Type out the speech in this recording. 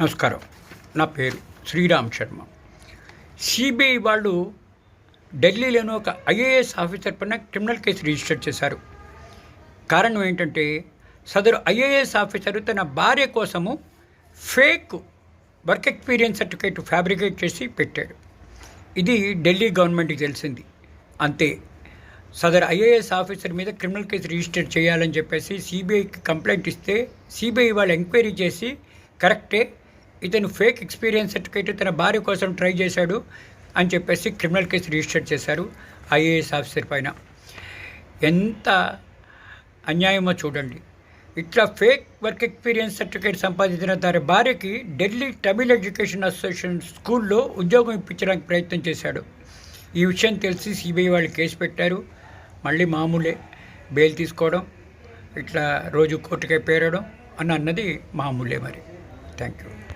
నమస్కారం. నా పేరు శ్రీరామ్ శర్మ. సిబిఐ వాళ్ళు ఢిల్లీలోని ఒక ఐఏఎస్ ఆఫీసర్ పైన క్రిమినల్ కేసు రిజిస్టర్ చేశారు. కారణం ఏంటంటే సదరు ఐఏఎస్ ఆఫీసర్ తన భార్య కోసము fake work experience certificate fabricate చేసి పెట్టాడు. ఇది ఢిల్లీ గవర్నమెంట్కి తెలిసింది. అంతే. సదర్ ఐఏఎస్ ఆఫీసర్ మీద క్రిమినల్ కేసు రిజిస్టర్ చేయాలని చెప్పేసి సిబిఐకి కంప్లైంట్ ఇస్తే సిబిఐ వాళ్ళు ఎంక్వైరీ చేసి కరెక్టే ఇతను ఫేక్ ఎక్స్పీరియన్స్ సర్టిఫికేట్ తన భార్య కోసం ట్రై చేశాడు అని చెప్పేసి క్రిమినల్ కేసు రిజిస్టర్ చేశారు ఐఏఎస్ ఆఫీసర్ పైన. ఎంత అన్యాయమో చూడండి. ఇట్లా ఫేక్ వర్క్ ఎక్స్పీరియన్స్ సర్టిఫికేట్ సంపాదించిన తన భార్యకి ఢిల్లీ తమిళ్ ఎడ్యుకేషన్ అసోసియేషన్ స్కూల్లో ఉద్యోగం ఇప్పించడానికి ప్రయత్నం చేశాడు. ఈ విషయం తెలిసి సిబిఐ వాళ్ళు కేసు పెట్టారు. మళ్ళీ మామూలే బెయిల్ తీసుకోవడం ఇట్లా రోజు కోర్టుకే పేరడం అని అన్నది మామూలే మరి. Thank you